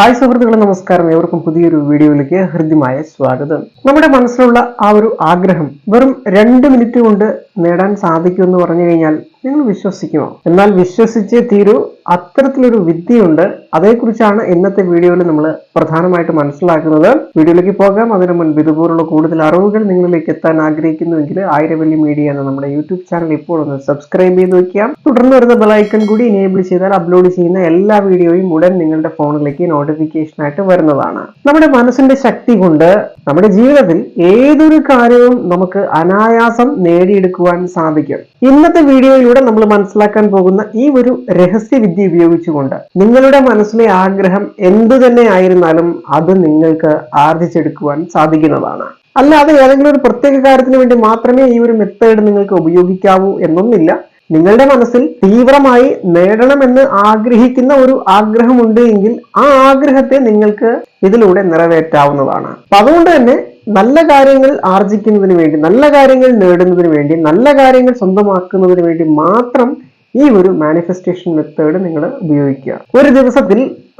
Hi സുഹൃത്തുക്കളെ നമസ്കാരം. ഏവർക്കും പുതിയൊരു വീഡിയോയിലേക്ക് ഹൃദ്യമായ സ്വാഗതം. നമ്മുടെ മനസ്സിലുള്ള ആ ഒരു ആഗ്രഹം വെറും രണ്ട് മിനിറ്റ് കൊണ്ട് നേടാൻ സാധിക്കുമെന്ന് പറഞ്ഞു കഴിഞ്ഞാൽ നിങ്ങൾ വിശ്വസിക്കുമോ? എന്നാൽ വിശ്വസിച്ചേ തീരൂ. അത്തരത്തിലൊരു വിദ്യയുണ്ട്. അതേക്കുറിച്ചാണ് ഇന്നത്തെ വീഡിയോയിൽ നമ്മൾ പ്രധാനമായിട്ട് മനസ്സിലാക്കുന്നത്. വീഡിയോയിലേക്ക് പോകാം. അതിനു മുൻപ് ഇതുപോലുള്ള കൂടുതൽ അറിവുകൾ നിങ്ങളിലേക്ക് എത്താൻ ആഗ്രഹിക്കുന്നുവെങ്കിൽ ആയിരവല്ലി മീഡിയ എന്ന നമ്മുടെ യൂട്യൂബ് ചാനൽ ഇപ്പോൾ ഒന്ന് സബ്സ്ക്രൈബ് ചെയ്ത് വയ്ക്കാം തുടർന്ന് വരുന്ന ബെലൈക്കൺ കൂടി എനേബിൾ ചെയ്താൽ അപ്ലോഡ് ചെയ്യുന്ന എല്ലാ വീഡിയോയും ഉടൻ നിങ്ങളുടെ ഫോണിലേക്ക് നോട്ടിഫിക്കേഷൻ ആയിട്ട് വരുന്നതാണ്. നമ്മുടെ മനസ്സിന്റെ ശക്തി കൊണ്ട് നമ്മുടെ ജീവിതത്തിൽ ഏതൊരു കാര്യവും നമുക്ക് അനായാസം നേടിയെടുക്കുവാൻ സാധിക്കും. ഇന്നത്തെ വീഡിയോയിലൂടെ നമ്മൾ മനസ്സിലാക്കാൻ പോകുന്ന ഈ ഒരു രഹസ്യവിദ്യ ഉപയോഗിച്ചുകൊണ്ട് നിങ്ങളുടെ മനസ്സിലെ ആഗ്രഹം എന്തു തന്നെ ആയിരുന്നാലും അത് നിങ്ങൾക്ക് ആർജിച്ചെടുക്കുവാൻ സാധിക്കുന്നതാണ്. അല്ലാതെ ഏതെങ്കിലും ഒരു പ്രത്യേക കാര്യത്തിന് വേണ്ടി മാത്രമേ ഈ ഒരു മെത്തേഡ് നിങ്ങൾക്ക് ഉപയോഗിക്കാവൂ എന്നൊന്നില്ല. നിങ്ങളുടെ മനസ്സിൽ തീവ്രമായി നേടണമെന്ന് ആഗ്രഹിക്കുന്ന ഒരു ആഗ്രഹമുണ്ട് എങ്കിൽ ആ ആഗ്രഹത്തെ നിങ്ങൾക്ക് ഇതിലൂടെ നിറവേറ്റാവുന്നതാണ്. അപ്പൊ അതുകൊണ്ട് തന്നെ നല്ല കാര്യങ്ങൾ ആർജിക്കുന്നതിന് വേണ്ടി നല്ല കാര്യങ്ങൾ നേടുന്നതിന് വേണ്ടി നല്ല കാര്യങ്ങൾ സ്വന്തമാക്കുന്നതിന് വേണ്ടി മാത്രം ഈ ഒരു മാനിഫെസ്റ്റേഷൻ മെത്തേഡ് നിങ്ങൾ ഉപയോഗിക്കുക. ഒരു ദിവസത്തിൽ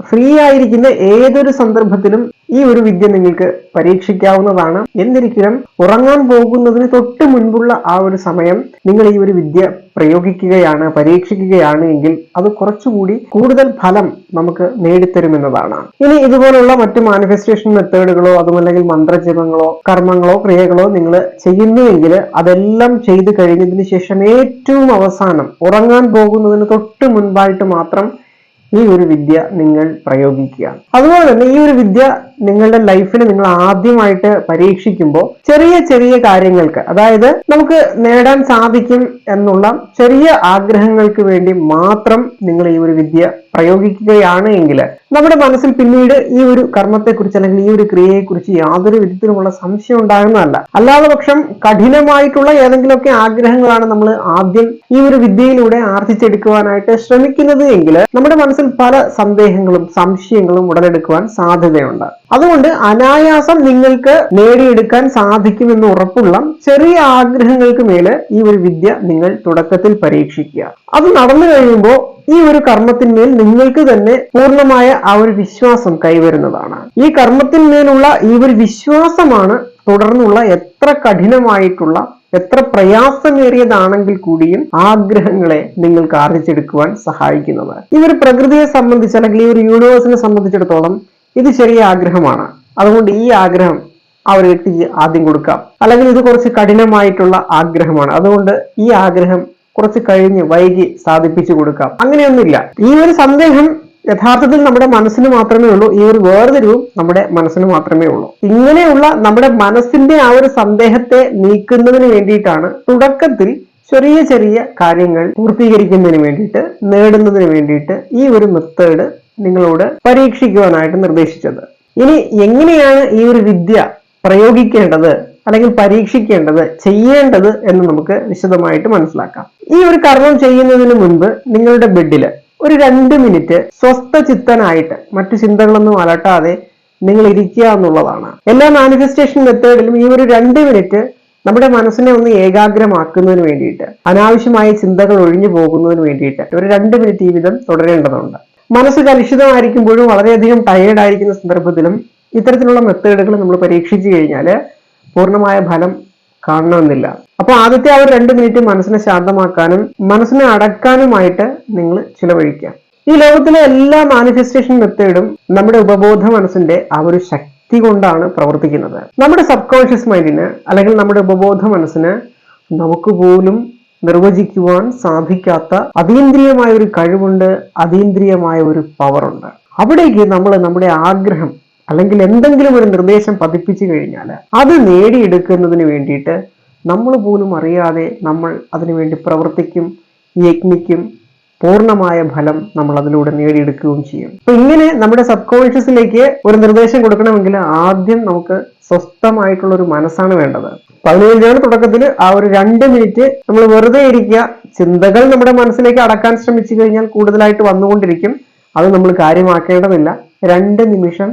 ഫ്രീ ആയിരിക്കുന്ന ഏതൊരു സന്ദർഭത്തിലും ഈ ഒരു വിദ്യ നിങ്ങൾക്ക് പരീക്ഷിക്കാവുന്നതാണ്. എന്നിരിക്കലും ഉറങ്ങാൻ പോകുന്നതിന് തൊട്ട് മുൻപുള്ള ആ ഒരു സമയം നിങ്ങൾ ഈ ഒരു വിദ്യ പ്രയോഗിക്കുകയാണ് പരീക്ഷിക്കുകയാണ് എങ്കിൽ അത് കുറച്ചുകൂടി കൂടുതൽ ഫലം നമുക്ക് നേടിത്തരുമെന്നതാണ്. ഇനി ഇതുപോലുള്ള മറ്റു മാനിഫെസ്റ്റേഷൻ മെത്തേഡുകളോ അതുമല്ലെങ്കിൽ മന്ത്രജപങ്ങളോ കർമ്മങ്ങളോ ക്രിയകളോ നിങ്ങൾ ചെയ്യുന്നുവെങ്കിൽ അതെല്ലാം ചെയ്തു കഴിഞ്ഞതിന് ശേഷം ഏറ്റവും അവസാനം ഉറങ്ങാൻ പോകുന്നതിന് തൊട്ട് മുൻപായിട്ട് മാത്രം ഈ ഒരു വിദ്യ നിങ്ങൾ പ്രയോഗിക്കുക. അതുപോലെ തന്നെ ഈ ഒരു വിദ്യ നിങ്ങളുടെ ലൈഫിൽ നിങ്ങൾ ആദ്യമായിട്ട് പരീക്ഷിക്കുമ്പോൾ ചെറിയ ചെറിയ കാര്യങ്ങൾക്ക് അതായത് നമുക്ക് നേടാൻ സാധിക്കും എന്നുള്ള ചെറിയ ആഗ്രഹങ്ങൾക്ക് വേണ്ടി മാത്രം നിങ്ങൾ ഈ ഒരു വിദ്യ പ്രയോഗിക്കുകയാണ് എങ്കിൽ നമ്മുടെ മനസ്സിൽ പിന്നീട് ഈ ഒരു കർമ്മത്തെക്കുറിച്ച് അല്ലെങ്കിൽ ഈ ഒരു ക്രിയയെക്കുറിച്ച് യാതൊരു വിധത്തിലുമുള്ള സംശയം ഉണ്ടാകുന്നതല്ല. അല്ലാതെ പക്ഷം കഠിനമായിട്ടുള്ള ഏതെങ്കിലുമൊക്കെ ആഗ്രഹങ്ങളാണ് നമ്മൾ ആദ്യം ഈ ഒരു വിദ്യയിലൂടെ ആർജിച്ചെടുക്കുവാനായിട്ട് ശ്രമിക്കുന്നത് എങ്കിൽ നമ്മുടെ മനസ്സിൽ പല സന്ദേഹങ്ങളും സംശയങ്ങളും ഉടലെടുക്കുവാൻ സാധ്യതയുണ്ട്. അതുകൊണ്ട് അനായാസം നിങ്ങൾക്ക് നേടിയെടുക്കാൻ സാധിക്കുമെന്ന് ഉറപ്പുള്ള ചെറിയ ആഗ്രഹങ്ങൾക്ക് മേൽ ഈ ഒരു വിദ്യ നിങ്ങൾ തുടക്കത്തിൽ പരീക്ഷിക്കുക. അത് നടന്നു കഴിയുമ്പോൾ ഈ ഒരു കർമ്മത്തിന്മേൽ നിങ്ങൾക്ക് തന്നെ പൂർണമായ ആ ഒരു വിശ്വാസം കൈവരുന്നതാണ്. ഈ കർമ്മത്തിന്മേലുള്ള ഈ ഒരു വിശ്വാസമാണ് തുടർന്നുള്ള എത്ര കഠിനമായിട്ടുള്ള എത്ര പ്രയാസമേറിയതാണെങ്കിൽ കൂടിയും ആഗ്രഹങ്ങളെ നിങ്ങൾക്ക് ആർജിച്ചെടുക്കുവാൻ സഹായിക്കുന്നത്. ഈ ഒരു പ്രകൃതിയെ സംബന്ധിച്ച് അല്ലെങ്കിൽ ഈ ഒരു യൂണിവേഴ്സിനെ സംബന്ധിച്ചിടത്തോളം ഇത് ചെറിയ ആഗ്രഹമാണ്. അതുകൊണ്ട് ഈ ആഗ്രഹം ആ ഒരു വ്യക്തിക്ക് ആദ്യം കൊടുക്കാം. അല്ലെങ്കിൽ ഇത് കുറച്ച് കഠിനമായിട്ടുള്ള ആഗ്രഹമാണ്. അതുകൊണ്ട് ഈ ആഗ്രഹം കുറച്ച് കഴിഞ്ഞ് വൈകി സാധിപ്പിച്ചു കൊടുക്കാം. അങ്ങനെയൊന്നുമില്ല. ഈ ഒരു സന്ദേഹം യഥാർത്ഥത്തിൽ നമ്മുടെ മനസ്സിന് മാത്രമേ ഉള്ളൂ. ഈ ഒരു വേർതിരിവും നമ്മുടെ മനസ്സിന് മാത്രമേ ഉള്ളൂ. ഇങ്ങനെയുള്ള നമ്മുടെ മനസ്സിന്റെ ആ ഒരു സന്ദേഹത്തെ നീക്കുന്നതിന് വേണ്ടിയിട്ടാണ് തുടക്കത്തിൽ ചെറിയ ചെറിയ കാര്യങ്ങൾ പൂർത്തീകരിക്കുന്നതിന് വേണ്ടിയിട്ട് നേടുന്നതിന് വേണ്ടിയിട്ട് ഈ ഒരു മെത്തേഡ് നിങ്ങളോട് പരീക്ഷിക്കുവാനായിട്ട് നിർദ്ദേശിച്ചത്. ഇനി എങ്ങനെയാണ് ഈ ഒരു വിദ്യ പ്രയോഗിക്കേണ്ടത് അല്ലെങ്കിൽ പരീക്ഷിക്കേണ്ടത് ചെയ്യേണ്ടത് എന്ന് നമുക്ക് വിശദമായിട്ട് മനസ്സിലാക്കാം. ഈ ഒരു കർമ്മം ചെയ്യുന്നതിന് മുൻപ് നിങ്ങളുടെ ബെഡിൽ ഒരു രണ്ട് മിനിറ്റ് സ്വസ്ഥ ചിത്തനായിട്ട് മറ്റു ചിന്തകളൊന്നും അലട്ടാതെ നിങ്ങൾ ഇരിക്കുക എന്നുള്ളതാണ്. എല്ലാ മാനിഫെസ്റ്റേഷൻ മെത്തേഡിലും ഈ ഒരു രണ്ട് മിനിറ്റ് നമ്മുടെ മനസ്സിനെ ഒന്ന് ഏകാഗ്രമാക്കുന്നതിന് വേണ്ടിയിട്ട് അനാവശ്യമായ ചിന്തകൾ ഒഴിഞ്ഞു പോകുന്നതിന് വേണ്ടിയിട്ട് ഒരു രണ്ട് മിനിറ്റ് ഈ വിധം തുടരേണ്ടതുണ്ട്. മനസ്സ് കലുഷിതമായിരിക്കുമ്പോഴും വളരെയധികം ടയേർഡ് ആയിരിക്കുന്ന സന്ദർഭത്തിലും ഇത്തരത്തിലുള്ള മെത്തേഡുകൾ നമ്മൾ പരീക്ഷിച്ചു കഴിഞ്ഞാൽ പൂർണമായ ഫലം കാണണമെന്നില്ല. അപ്പോൾ ആദ്യത്തെ ആ ഒരു രണ്ട് മിനിറ്റ് മനസ്സിനെ ശാന്തമാക്കാനും മനസ്സിനെ അടക്കാനുമായിട്ട് നിങ്ങൾ ചിലവഴിക്കുക. ഈ ലോകത്തിലെ എല്ലാ മാനിഫെസ്റ്റേഷൻ മെത്തേഡും നമ്മുടെ ഉപബോധ മനസ്സിന്റെ ആ ഒരു ശക്തി കൊണ്ടാണ് പ്രവർത്തിക്കുന്നത്. നമ്മുടെ സബ് കോൺഷ്യസ് മൈൻഡിന് അല്ലെങ്കിൽ നമ്മുടെ ഉപബോധ മനസ്സിന് നമുക്ക് പോലും നിർവചിക്കുവാൻ സാധിക്കാത്ത അതീന്ദ്രിയമായ ഒരു കഴിവുണ്ട് അതീന്ദ്രിയമായ ഒരു പവറുണ്ട് അവിടേക്ക് നമ്മൾ നമ്മുടെ ആഗ്രഹം അല്ലെങ്കിൽ എന്തെങ്കിലും ഒരു നിർദ്ദേശം പതിപ്പിച്ചു കഴിഞ്ഞാൽ അത് നേടിയെടുക്കുന്നതിന് വേണ്ടിയിട്ട് നമ്മൾ പോലും അറിയാതെ നമ്മൾ അതിനുവേണ്ടി പ്രവർത്തിക്കും യജ്ഞിക്കും പൂർണമായ ഫലം നമ്മൾ അതിലൂടെ നേടിയെടുക്കുകയും ചെയ്യും. അപ്പൊ ഇങ്ങനെ നമ്മുടെ സബ് കോൺഷ്യസിലേക്ക് ഒരു നിർദ്ദേശം കൊടുക്കണമെങ്കിൽ ആദ്യം നമുക്ക് സ്വസ്ഥമായിട്ടുള്ള ഒരു മനസ്സാണ് വേണ്ടത്. പതിനഞ്ചാണ് തുടക്കത്തിൽ ആ ഒരു രണ്ട് മിനിറ്റ് നമ്മൾ വെറുതെ ഇരിക്കുക. ചിന്തകൾ നമ്മുടെ മനസ്സിലേക്ക് അടക്കാൻ ശ്രമിച്ചു കഴിഞ്ഞാൽ കൂടുതലായിട്ട് വന്നുകൊണ്ടിരിക്കും. അത് നമ്മൾ കാര്യമാക്കേണ്ടതില്ല. രണ്ട് നിമിഷം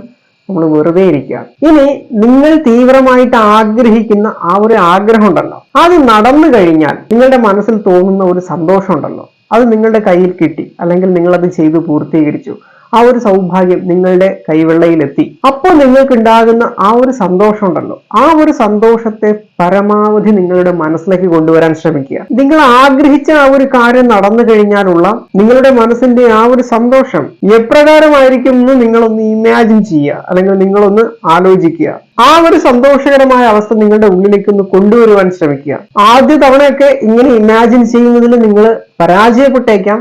നമ്മൾ വെറുതെ ഇരിക്കുക. ഇനി നിങ്ങൾ തീവ്രമായിട്ട് ആഗ്രഹിക്കുന്ന ആ ഒരു ആഗ്രഹം ഉണ്ടല്ലോ. അത് നടന്നു കഴിഞ്ഞാൽ നിങ്ങളുടെ മനസ്സിൽ തോന്നുന്ന ഒരു സന്തോഷം ഉണ്ടല്ലോ. അത് നിങ്ങളുടെ കയ്യിൽ കിട്ടി. അല്ലെങ്കിൽ നിങ്ങൾ അത് ചെയ്തു പൂർത്തീകരിച്ചു. ആ ഒരു സൗഭാഗ്യം നിങ്ങളുടെ കൈവെള്ളയിലെത്തി. അപ്പോൾ നിങ്ങൾക്ക് ഉണ്ടാകുന്ന ആ ഒരു സന്തോഷം ഉണ്ടല്ലോ ആ ഒരു സന്തോഷത്തെ പരമാവധി നിങ്ങളുടെ മനസ്സിലേക്ക് കൊണ്ടുവരാൻ ശ്രമിക്കുക. നിങ്ങൾ ആഗ്രഹിച്ച ആ ഒരു കാര്യം നടന്നു കഴിഞ്ഞാലുള്ള നിങ്ങളുടെ മനസ്സിന്റെ ആ ഒരു സന്തോഷം എപ്രകാരമായിരിക്കും എന്ന് നിങ്ങളൊന്ന് ഇമാജിൻ ചെയ്യുക. അല്ലെങ്കിൽ നിങ്ങളൊന്ന് ആലോചിക്കുക. ആ ഒരു സന്തോഷകരമായ അവസ്ഥ നിങ്ങളുടെ ഉള്ളിലേക്ക് ഒന്ന് കൊണ്ടുവരുവാൻ ശ്രമിക്കുക. ആദ്യ തവണയൊക്കെ ഇങ്ങനെ ഇമാജിൻ ചെയ്യുന്നതിൽ നിങ്ങൾ പരാജയപ്പെട്ടേക്കാം.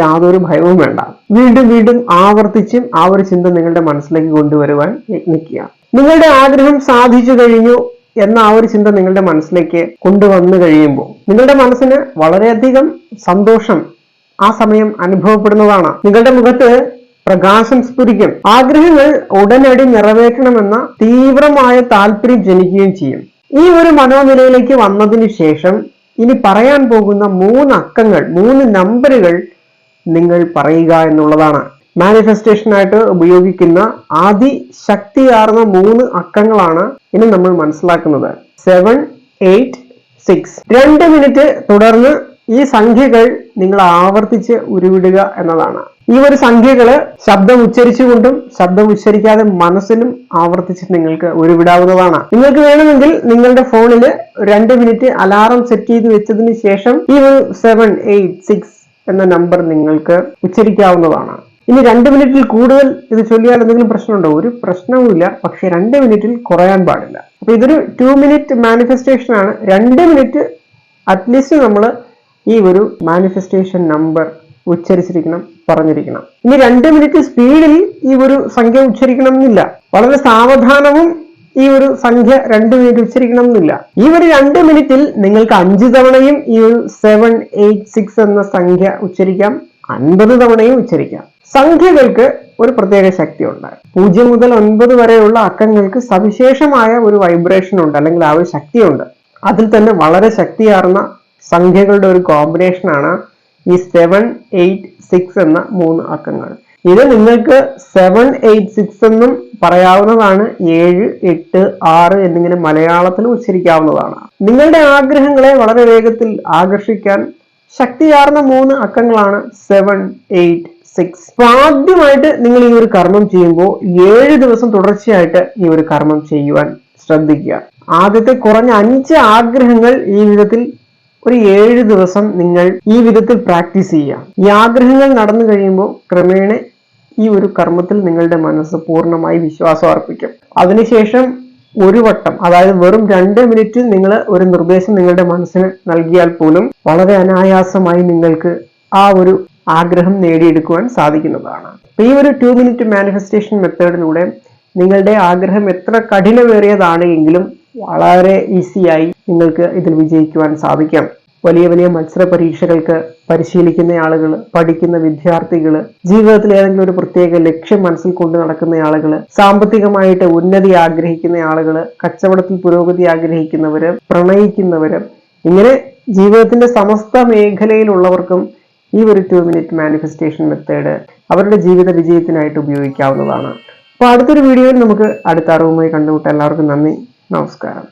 യാതൊരു ഭയവും വേണ്ട. വീണ്ടും വീണ്ടും ആവർത്തിച്ചും ആ ഒരു ചിന്ത നിങ്ങളുടെ മനസ്സിലേക്ക് കൊണ്ടുവരുവാൻ യത്നിക്കുക നിങ്ങളുടെ ആഗ്രഹം സാധിച്ചു കഴിഞ്ഞു എന്ന ആ ഒരു ചിന്ത നിങ്ങളുടെ മനസ്സിലേക്ക് കൊണ്ടുവന്നു കഴിയുമ്പോൾ നിങ്ങളുടെ മനസ്സിന് വളരെയധികം സന്തോഷം ആ സമയം അനുഭവപ്പെടുന്നതാണ്. നിങ്ങളുടെ മുഖത്ത് പ്രകാശം സ്ഫുരിക്കും. ആഗ്രഹങ്ങൾ ഉടനടി നിറവേറ്റണമെന്ന തീവ്രമായ താല്പര്യം ജനിക്കുകയും ചെയ്യും. ഈ ഒരു മനോനിലയിലേക്ക് വന്നതിന് ശേഷം ഇനി പറയാൻ പോകുന്ന മൂന്ന് അക്കങ്ങൾ മൂന്ന് നമ്പറുകൾ നിങ്ങൾ പറയുക എന്നുള്ളതാണ്. മാനിഫെസ്റ്റേഷനായിട്ട് ഉപയോഗിക്കുന്ന അതിശക്തിയാർന്ന മൂന്ന് അക്കങ്ങളാണ് ഇനി നമ്മൾ മനസ്സിലാക്കുന്നത്. സെവൻ എയ്റ്റ് സിക്സ് രണ്ട് മിനിറ്റ് തുടർന്ന് ഈ സംഖ്യകൾ നിങ്ങൾ ആവർത്തിച്ച് ഉരുവിടുക എന്നതാണ്. ഈ ഒരു സംഖ്യകൾ ശബ്ദം ഉച്ചരിച്ചുകൊണ്ടും ശബ്ദം ഉച്ചരിക്കാതെ മനസ്സിലും ആവർത്തിച്ച് നിങ്ങൾക്ക് ഉരുവിടാവുന്നതാണ്. നിങ്ങൾക്ക് വേണമെങ്കിൽ നിങ്ങളുടെ ഫോണിൽ രണ്ട് മിനിറ്റ് അലാറം സെറ്റ് ചെയ്ത് വെച്ചതിന് ശേഷം ഈ ഒരു സെവൻ എയ്റ്റ് സിക്സ് എന്ന നമ്പർ നിങ്ങൾക്ക് ഉച്ചരിക്കാവുന്നതാണ്. ഇനി രണ്ട് മിനിറ്റിൽ കൂടുതൽ ഇത് ചൊല്ലിയാൽ എന്തെങ്കിലും പ്രശ്നമുണ്ടോ? ഒരു പ്രശ്നവുമില്ല. പക്ഷെ രണ്ട് മിനിറ്റിൽ കുറയാൻ പാടില്ല. അപ്പൊ ഇതൊരു ടു മിനിറ്റ് മാനിഫെസ്റ്റേഷൻ ആണ്. രണ്ട് മിനിറ്റ് അറ്റ്ലീസ്റ്റ് നമ്മൾ ഈ ഒരു മാനിഫെസ്റ്റേഷൻ നമ്പർ ഉച്ചരിച്ചിരിക്കണം പറഞ്ഞിരിക്കണം. ഇനി രണ്ട് മിനിറ്റ് സ്പീഡിൽ ഈ ഒരു സംഖ്യ ഉച്ചരിക്കണം എന്നില്ല വളരെ സാവധാനവും ഈ ഒരു സംഖ്യ രണ്ട് മിനിറ്റ് ഉച്ചരിക്കണം എന്നില്ല ഈ ഒരു രണ്ട് മിനിറ്റിൽ നിങ്ങൾക്ക് അഞ്ച് തവണയും ഈ ഒരു സെവൻ എയ്റ്റ് സിക്സ് എന്ന സംഖ്യ ഉച്ചരിക്കാം. അൻപത് തവണയും ഉച്ചരിക്കാം. സംഖ്യകൾക്ക് ഒരു പ്രത്യേക ശക്തിയുണ്ട്. പൂജ്യം മുതൽ ഒൻപത് വരെയുള്ള അക്കങ്ങൾക്ക് സവിശേഷമായ ഒരു വൈബ്രേഷൻ ഉണ്ട് അല്ലെങ്കിൽ ആ ഒരു ശക്തിയുണ്ട്. അതിൽ തന്നെ വളരെ ശക്തിയാർന്ന സംഖ്യകളുടെ ഒരു കോമ്പിനേഷനാണ് ഈ സെവൻ എയ്റ്റ് സിക്സ് എന്ന മൂന്ന് അക്കങ്ങൾ. ഇത് നിങ്ങൾക്ക് സെവൻ എയ്റ്റ് സിക്സ് എന്നും പറയാവുന്നതാണ്. ഏഴ് എട്ട് ആറ് എന്നിങ്ങനെ മലയാളത്തിൽ ഉച്ചരിക്കാവുന്നതാണ്. നിങ്ങളുടെ ആഗ്രഹങ്ങളെ വളരെ വേഗത്തിൽ ആകർഷിക്കാൻ ശക്തിയാർന്ന മൂന്ന് അക്കങ്ങളാണ് സെവൻ എയ്റ്റ് സിക്സ് ആദ്യമായിട്ട് നിങ്ങൾ ഈ ഒരു കർമ്മം ചെയ്യുമ്പോൾ ഏഴ് ദിവസം തുടർച്ചയായിട്ട് ഈ ഒരു കർമ്മം ചെയ്യുവാൻ ശ്രദ്ധിക്കുക. ആദ്യത്തെ കുറഞ്ഞ അഞ്ച് ആഗ്രഹങ്ങൾ ഈ വിധത്തിൽ ഒരു ഏഴ് ദിവസം നിങ്ങൾ ഈ വിധത്തിൽ പ്രാക്ടീസ് ചെയ്യുക. ഈ ആഗ്രഹങ്ങൾ നടന്നു കഴിയുമ്പോൾ ക്രമേണ ഈ ഒരു കർമ്മത്തിൽ നിങ്ങളുടെ മനസ്സ് പൂർണമായി വിശ്വാസം അർപ്പിക്കും. അതിനുശേഷം ഒരു വട്ടം അതായത് വെറും രണ്ട് മിനിറ്റ് നിങ്ങൾ ഒരു നിർദ്ദേശം നിങ്ങളുടെ മനസ്സിന് നൽകിയാൽ പോലും വളരെ അനായാസമായി നിങ്ങൾക്ക് ആ ഒരു ആഗ്രഹം നേടിയെടുക്കുവാൻ സാധിക്കുന്നതാണ്. ഈ ഒരു ടു മിനിറ്റ് മാനിഫെസ്റ്റേഷൻ മെത്തേഡിലൂടെ നിങ്ങളുടെ ആഗ്രഹം എത്ര കഠിനമേറിയതാണ് എങ്കിലും വളരെ ഈസിയായി നിങ്ങൾക്ക് ഇതിൽ വിജയിക്കുവാൻ സാധിക്കാം. വലിയ വലിയ മത്സര പരീക്ഷകൾക്ക് പരിശീലിക്കുന്ന ആളുകൾ പഠിക്കുന്ന വിദ്യാർത്ഥികൾ ജീവിതത്തിൽ ഏതെങ്കിലും ഒരു പ്രത്യേക ലക്ഷ്യം മനസ്സിൽ കൊണ്ട് നടക്കുന്ന ആളുകൾ സാമ്പത്തികമായിട്ട് ഉന്നതി ആഗ്രഹിക്കുന്ന ആളുകൾ കച്ചവടത്തിൽ പുരോഗതി ആഗ്രഹിക്കുന്നവര് പ്രണയിക്കുന്നവര് ഇങ്ങനെ ജീവിതത്തിന്റെ സമസ്ത മേഖലയിലുള്ളവർക്കും ഈ ഒരു ടു മിനിറ്റ് മാനിഫെസ്റ്റേഷൻ മെത്തേഡ് അവരുടെ ജീവിത വിജയത്തിനായിട്ട് ഉപയോഗിക്കാവുന്നതാണ്. അപ്പോൾ അടുത്തൊരു വീഡിയോയിൽ നമുക്ക് അടുത്ത അറിവുമായി കണ്ടുമുട്ടാം എല്ലാവർക്കും നന്ദി. നമസ്കാരം.